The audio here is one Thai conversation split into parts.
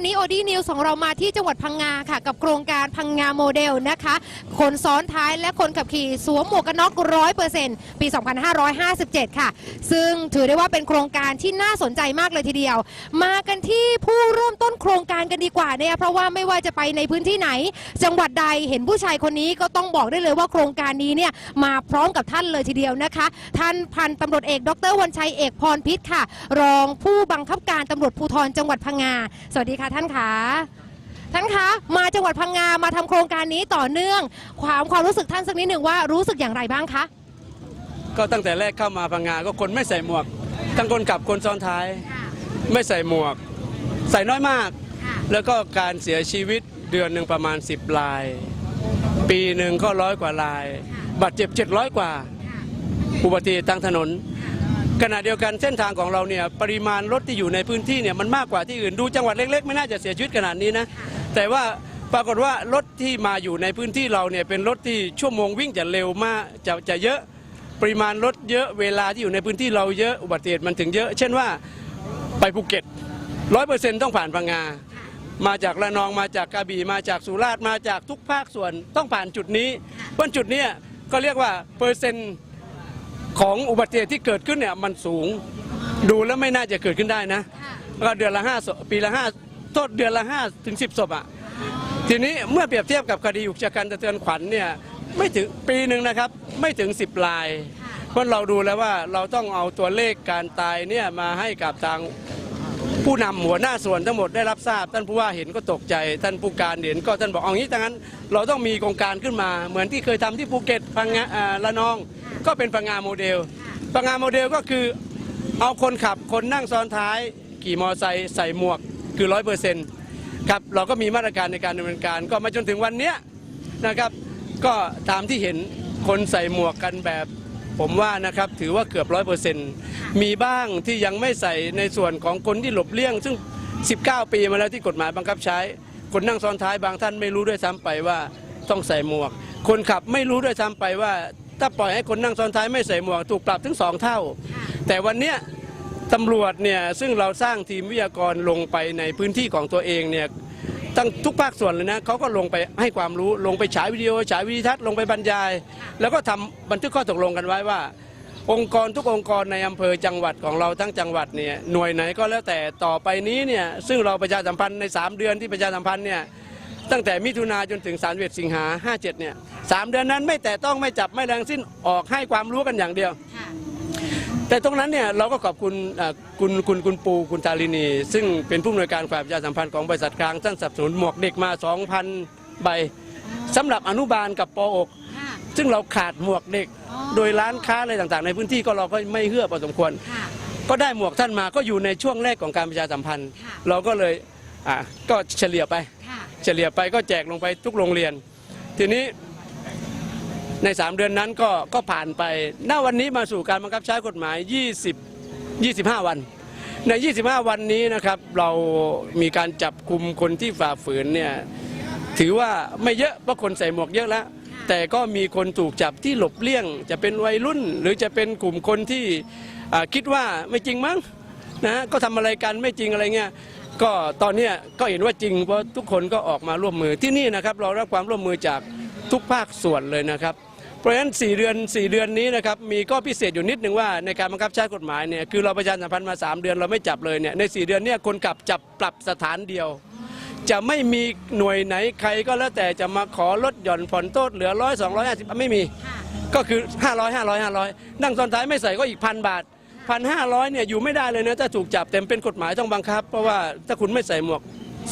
วันนี้โอดี้นิวของเรามาที่จังหวัดพังงาค่ะ กับโครงการพังงาโมเดลนะคะ คนซ้อนท้ายและคนขับขี่สวมหมวกกันน็อกร้อยเปอร์เซ็นต์ปี 2557 ค่ะ ซึ่งถือได้ว่าเป็นโครงการที่น่าสนใจมากเลยทีเดียว มากันที่ผู้เริ่มต้นโครงการกันดีกว่าเนี่ยเพราะว่าไม่ว่าจะไปในพื้นที่ไหน จังหวัดใดเห็นผู้ชายคนนี้ก็ต้องบอกได้เลยว่าโครงการนี้เนี่ยมาพร้อมกับท่านเลยทีเดียวนะคะ ท่านพันตำรวจเอก ดรวันชัยเอกพรพิษค่ะ รองผู้บังคับการตำรวจภูธรจังหวัดพังงาสวัสดีค่ะท่านคะท่านคะมาจังหวัดพังงามาทำโครงการนี้ต่อเนื่อง ความความรู้สึกท่านสักนิดหนึ่งว่ารู้สึกอย่างไรบ้างคะ ก็ตั้งแต่แรกเข้ามาพังงาก็คนไม่ใส่หมวก ทั้งคนขับคนซ้อนท้าย ไม่ใส่หมวก ใส่น้อยมากแล้วก็การเสียชีวิตเดือนหนึ่งประมาณ 10ราย ปีหนึ่งก็ร้อยกว่าลาย บาดเจ็บ 700 กว่า อุบัติเหตุทางถนน ขณะเดียวกันเส้นทางของเราเนี่ยปริมาณรถที่อยู่ในพื้นที่เนี่ยมันมากกว่าที่อื่นดูจังหวัดเล็กๆ ไม่น่าจะเสียชีวิตขนาดนี้นะแต่ว่าปรากฏว่ารถที่มาอยู่ในพื้นที่เราเนี่ยเป็นรถที่ชั่วโมงวิ่งจะเร็วมากจะจะเยอะปริมาณรถเยอะเวลาที่อยู่ในพื้นที่เราเยอะอุบัติเหตุมันถึงเยอะ เช่นว่าไปภูเก็ตร้อยเปอร์เซ็นต์ต้องผ่านพังงา มาจากระนองมาจากกระบี่มาจากสุราษฎร์มาจากทุกภาคส่วนต้องผ่านจุดนี้เพราะจุดนี้ก็เรียกว่าเปอร์เซ็นต์ ของอุบัติเหตุที่เกิดขึ้นเนี่ยมันสูง ดูแล้วไม่น่าจะเกิดขึ้นได้นะก็เดือนละห้าศพปีละห้าโทษเดือนละห้าถึงสิบศพอะทีนี้เมื่อเปรียบเทียบกับคดีอุกชะกันสะเทือนขวัญเนี่ยไม่ถึงปีหนึ่งนะครับไม่ถึง10ลาย เพราะเราดูแล้วว่าเราต้องเอาตัวเลขการตายเนี่ยมาให้กับทางผู้นำหัวหน้าส่วนทั้งหมดได้รับทราบ ท่านผู้ว่าเห็นก็ตกใจ ท่านผู้การเห็นก็ท่านบอกเอางี้ดังนั้น เราต้องมีโครงการขึ้นมาเหมือนที่เคยทำที่ภูเก็ตพังงาอ่าละนอง ก็เป็นพังงาโมเดลพังงาโมเดลก็คือเอาคนขับคนนั่งซ้อนท้าย ขี่มอเตอร์ไซค์ใส่หมวกคือร้อยเปอร์เซ็นต์ครับเราก็มีมาตรการในการดำเนินการ ก็มาจนถึงวันเนี้ยนะครับก็ตามที่เห็นคนใส่หมวกกันแบบผมว่านะครับถือว่าเกือบร้อยเปอร์เซ็นต์มีบ้างที่ยังไม่ใส่ในส่วนของคนที่หลบเลี่ยง ซึ่ง 19 ปีมาแล้วที่กฎหมายบังคับใช้ คนนั่งซ้อนท้ายบางท่านไม่รู้ด้วยซ้ำไปว่าต้องใส่หมวก คนขับไม่รู้ด้วยซ้ำไปว่า ถ้าปล่อยให้คนนั่งซ้อนท้ายไม่ใส่หมวกถูกปรับถึงสองเท่า แต่วันเนี้ยตำรวจเนี่ยซึ่งเราสร้างทีมวิทยากรลงไปในพื้นที่ของตัวเองเนี่ยตั้งทุกภาคส่วนเลยนะเขาก็ลงไปให้ความรู้ลงไปฉายวิดีโอฉายวิดีทัศน์ลงไปบรรยาย แล้วก็ทำบันทึกข้อตกลงกันไว้ว่า องค์กรทุกองค์กรในอำเภอจังหวัดของเราทั้งจังหวัดเนี่ยหน่วยไหนก็แล้วแต่ต่อไปนี้เนี่ยซึ่งเราประชาสัมพันธ์ใน 3 เดือนที่ประชาสัมพันธ์เนี่ย ตั้งแต่มิถุนาจนถึง31สิงหา 57 เนี่ยสามเดือนนั้นไม่แต่ต้องไม่จับไม่แรงสิ้นออกให้ความรู้กันอย่างเดียว แต่ตรงนั้นเนี่ยเราก็ขอบคุณอ่าคุณคุณคุณปูคุณตาลินี ซึ่งเป็นผู้อำนวยการฝ่ายประชาสัมพันธ์ของบริษัทกลางท่านสนับสนุนหมวกเด็กมา 2,000 ใบสำหรับอนุบาลกับปอกซึ่งเราขาดหมวกเด็กอ๋อโดยร้านค้าอะไรต่างๆ ในพื้นที่ก็เราก็ไม่เอื้อพอสมควร ก็ได้หมวกท่านมาก็อยู่ในช่วงแรกของการประชาสัมพันธ์ค่ะเราก็เลยอะก็เฉลี่ยไปค่ะ เฉลี่ยไปก็แจกลงไปทุกโรงเรียน ทีนี้ใน 3 เดือนนั้นก็ก็ผ่านไปณวันนี้มาสู่การบังคับใช้กฎหมาย 20 25 วัน ใน 25 วันนี้นะครับ เรามีการจับกลุ่มคนที่ฝ่าฝืนเนี่ยถือว่าไม่เยอะเพราะคนใส่หมวกเยอะแล้ว แต่ก็มีคนถูกจับที่หลบเลี่ยง จะเป็นวัยรุ่น หรือจะเป็นกลุ่มคนที่คิดว่าไม่จริงมั้งนะก็ทำอะไรกันไม่จริงอะไรเงี้ย ก็ตอนนี้ก็เห็นว่าจริงเพราะทุกคนก็ออกมาร่วมมือที่นี่นะครับ เรารับความร่วมมือจากทุกภาคส่วนเลยนะครับ เพราะฉะนั้น 4 เดือน 4 เดือนนี้นะครับมีก็พิเศษอยู่นิดหนึ่งว่าในการบังคับใช้กฎหมายเนี่ยคือเราประชาสัมพันธ์มา 3 เดือนเราไม่จับเลยเนี่ยใน 4 เดือนเนี่ยคนขับจับปรับสถานเดียว จะไม่มีหน่วยไหนใครก็แล้วแต่จะมาขอลดหย่อนผ่อนโทษเหลือร้อยสองร้อยห้าสิบไม่มี ก็คือ 500 500 500 นั่งซ้อนท้ายไม่ใส่ก็อีกพันบาท พันห้าร้อยเนี่ยอยู่ไม่ได้เลยนะถ้าถูกจับเต็มเป็นกฎหมายต้องบังคับ เพราะว่าถ้าคุณไม่ใส่หมวก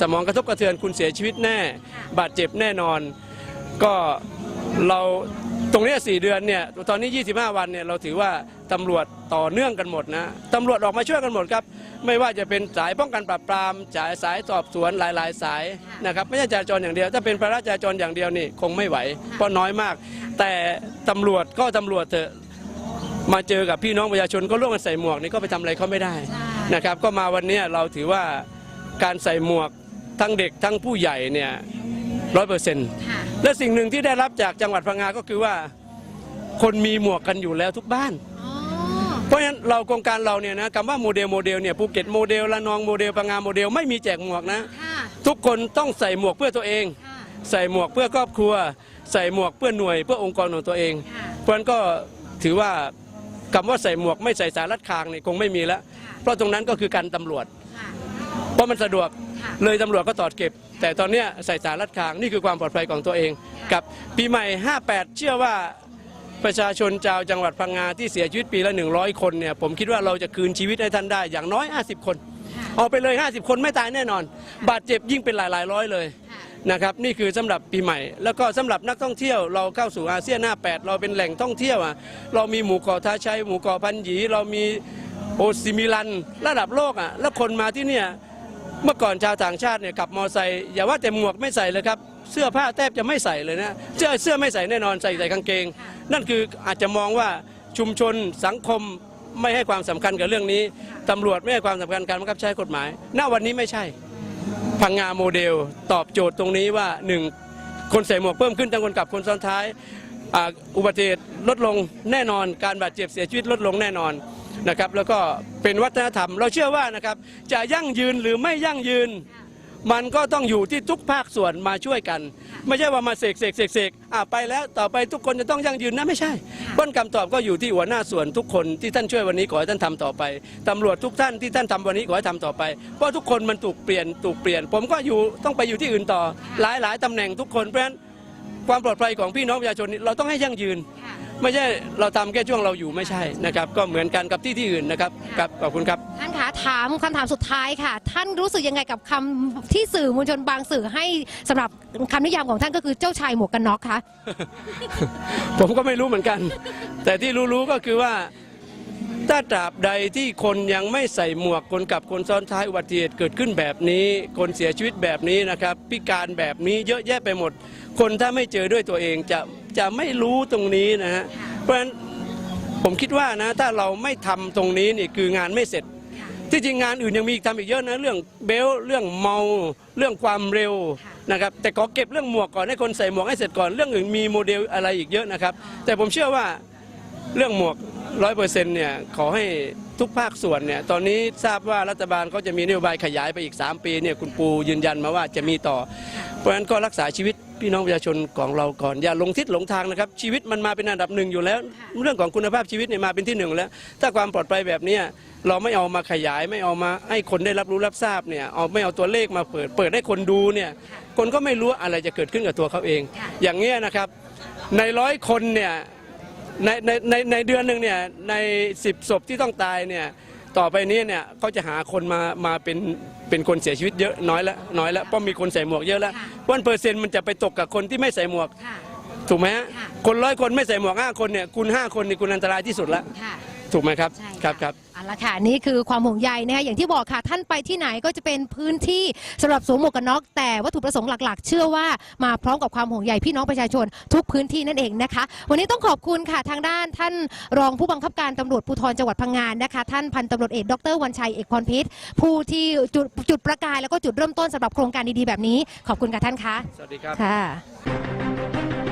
สมองกระทบกระเทือนคุณเสียชีวิตแน่ บาดเจ็บแน่นอน ก็เราตรงนี้ย4เดือนเนี่ยตอนนี้ 25 วันเนี่ยเราถือว่าตำรวจต่อเนื่องกันหมดนะตำรวจออกมาช่วยกันหมดครับ ไม่ว่าจะเป็นสายป้องกันปราบปรามสายสายสอบสวนหลาย ๆ สายนะครับไม่ใช่จราจรอย่างเดียว ถ้าเป็นพระราชจราจรอย่างเดียวนี่คงไม่ไหวเพราะน้อยมาก แต่ตำรวจก็ตำรวจเถอะ มาเจอกับพี่น้องประชาชนก็ร่วมกันใส่หมวกนี่ก็ไปทำอะไรเขาไม่ได้นะครับ ก็มาวันเนี้ยเราถือว่าการใส่หมวกทั้งเด็กทั้งผู้ใหญ่เนี่ยร้อยเปอร์เซ็นต์ค่ะและสิ่งหนึ่งที่ได้รับจากจังหวัดพังงาก็คือว่า คนมีหมวกกันอยู่แล้วทุกบ้านอ๋อเพราะฉะนั้นเราโครงการเราเนี่ยนะคำว่าโมเดลโมเดลเนี่ยภูเก็ตโมเดลละนองโมเดลพังงาโมเดลไม่มีแจกหมวกนะค่ะทุกคนต้องใส่หมวกเพื่อตัวเอง ใส่หมวกเพื่อครอบครัว ใส่หมวกเพื่อหน่วยเพื่อองค์กรของตัวเอง เพราะฉะนั้นก็ถือว่า คำว่าใส่หมวกไม่ใส่สายรัดคางนี่คงไม่มีแล้ว เพราะตรงนั้นก็คือการตำรวจ เพราะมันสะดวกค่ะเลยตำรวจก็ตอดเก็บ แต่ตอนเนี้ยใส่สายรัดคางนี่คือความปลอดภัยของตัวเอง กับปีใหม่ 58 เชื่อว่าประชาชนชาวจังหวัดพังงาที่เสียชีวิตปีละ 100 คนเนี่ยผมคิดว่าเราจะคืนชีวิตให้ท่านได้อย่างน้อย 50 คน เอาไปเลย 50 คนไม่ตายแน่นอน บาดเจ็บยิ่งเป็นหลายหลายๆร้อยเลย นะครับนี่คือสำหรับปีใหม่ แล้วก็สำหรับนักท่องเที่ยวเราเข้าสู่อาเซียนหน้า 8 เราเป็นแหล่งท่องเที่ยวอะเรามีหมู่เกาะท่าชัยหมู่เกาะพันหยี เรามีโอซิมิลัน ระดับโลกอะแล้วคนมาที่เนี่ยเมื่อก่อนชาวต่างชาติเนี่ยขับมอไซค์อย่าว่าแต่หมวกไม่ใส่เลยครับเสื้อผ้าแทบจะไม่ใส่เลยนะเสื้อเสื้อไม่ใส่แน่นอนใส่แต่กางเกง นั่นคืออาจจะมองว่าชุมชนสังคมไม่ให้ความสำคัญกับเรื่องนี้ตำรวจไม่ให้ความสำคัญการบังคับใช้กฎหมาย ณวันนี้ไม่ใช่ พังงาโมเดล ตอบโจทย์ตรงนี้ว่าหนึ่งคนใส่หมวกเพิ่มขึ้นทั้งคนขับคนซ้อนท้ายออุบัติเหตุลดลงแน่นอน การบาดเจ็บเสียชีวิตลดลงแน่นอนนะครับแล้วก็เป็นวัฒนธรรมเราเชื่อว่านะครับจะยั่งยืนหรือไม่ยั่งยืน มันก็ต้องอยู่ที่ทุกภาคส่วนมาช่วยกัน ไม่ใช่ว่ามาเสกเสกเสกเสกอะไปแล้วต่อไปทุกคนจะต้องยั่งยืนนะไม่ใช่ต้นคำตอบก็อยู่ที่หัวหน้าส่วนทุกคนที่ท่านช่วยวันนี้ขอให้ท่านทำต่อไปตำรวจทุกท่านที่ท่านทำวันนี้ขอให้ทำต่อไป เพราะทุกคนมันถูกเปลี่ยนถูกเปลี่ยน ผมก็อยู่ต้องไปอยู่ที่อื่นต่อ หลายหลายตำแหน่งทุกคนเพราะฉะนั้นความปลอดภัยของพี่น้องประชาชนนี่เราต้องให้ยั่งยืน ไม่ใช่เราทำแค่ช่วงเราอยู่ไม่ใช่นะครับ ก็เหมือนกันกับที่ที่อื่นนะครับครับขอบคุณครับท่านคะถามคำถามสุดท้ายค่ะ ท่านรู้สึกยังไงกับคำที่สื่อมวลชนบางสื่อให้สำหรับคำนิยามของท่านก็คือเจ้าชายหมวกกันน็อกคะผมก็ไม่รู้เหมือนกัน แต่ที่รู้ๆก็คือว่าถ้าตราบใดที่คนยังไม่ใส่หมวกคนกับคนซ้อนท้ายอุบัติเหตุเกิดขึ้นแบบนี้ คนเสียชีวิตแบบนี้นะครับ พิการแบบนี้เยอะแยะไปหมด คนถ้าไม่เจอด้วยตัวเองจะ จะไม่รู้ตรงนี้นะฮะเพราะฉะนั้นผมคิดว่านะถ้าเราไม่ทำตรงนี้นี่คืองานไม่เสร็จ ที่จริงงานอื่นยังมีอีกทำอีกเยอะนะเรื่องเบลต์เรื่องเมาเรื่องความเร็วนะครับแต่ขอเก็บเรื่องหมวกก่อนให้คนใส่หมวกให้เสร็จก่อนเรื่องอื่นมีโมเดลอะไรอีกเยอะนะครับ แต่ผมเชื่อว่าเรื่องหมวกร้อยเปอร์เซ็นต์เนี่ยขอให้ทุกภาคส่วนเนี่ยตอนนี้ทราบว่ารัฐบาลเขาจะมีนโยบายขยายไปอีก 3 ปีเนี่ยคุณปูยืนยันมาว่าจะมีต่อ เพราะฉะนั้นก็รักษาชีวิต พี่น้องประชาชนของเราก่อนอย่าหลงทิศหลงทางนะครับ ชีวิตมันมาเป็นอันดับหนึ่งอยู่แล้ว เรื่องของคุณภาพชีวิตเนี่ยมาเป็นที่หนึ่งแล้ว ถ้าความปลอดภัยแบบเนี้ยเราไม่เอามาขยายไม่เอามาให้คนได้รับรู้รับทราบเนี่ยเอาไม่เอาตัวเลขมาเปิด เปิดให้คนดูเนี่ยคนก็ไม่รู้อะไรจะเกิดขึ้นกับตัวเขาเอง อย่างเงี้ยนะครับในร้อยคนเนี่ยในในในในเดือนหนึ่งเนี่ยในสิบศพที่ต้องตายเนี่ย ต่อไปนี้เนี่ยเขาจะหาคนมามาเป็นเป็นคนเสียชีวิตเยอะน้อยแล้วน้อยแล้วเพราะมีคนใส่หมวกเยอะแล้วค่ะวันเปอร์เซ็นต์มันจะไปตกกับคนที่ไม่ใส่หมวกค่ะถูกไหมฮะค่ะคนร้อยคนไม่ใส่หมวกห้าคนเนี่ยคุณห้าคนนี่คุณอันตรายที่สุดแล้วค่ะ ถูกไหมครับ ใช่ครับครับ เอาละค่ะนี่คือความห่วงใยนะคะอย่างที่บอกค่ะท่านไปที่ไหนก็จะเป็นพื้นที่สำหรับสวมหมวกกันน็อก แต่วัตถุประสงค์หลักๆ เชื่อว่ามาพร้อมกับความห่วงใยพี่น้องประชาชนทุกพื้นที่นั่นเองนะคะ วันนี้ต้องขอบคุณค่ะทางด้านท่านรองผู้บังคับการตำรวจภูธรจังหวัดพังงานนะคะ ท่านพันตำรวจเอกดรวันชัยเอกพรพิษผู้ที่จุดจุดประกายแล้วก็จุดเริ่มต้นสำหรับโครงการดีๆแบบนี้ ขอบคุณค่ะท่านคะสวัสดีครับ ค่ะ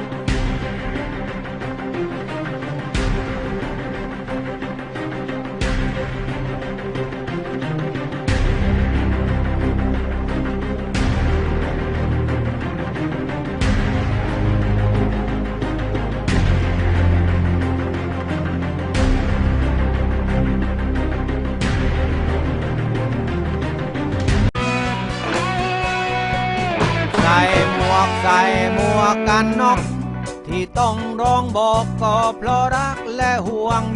วกกันน็อกที่ต้องร้องบอกก็เพราะรักและห่วงใย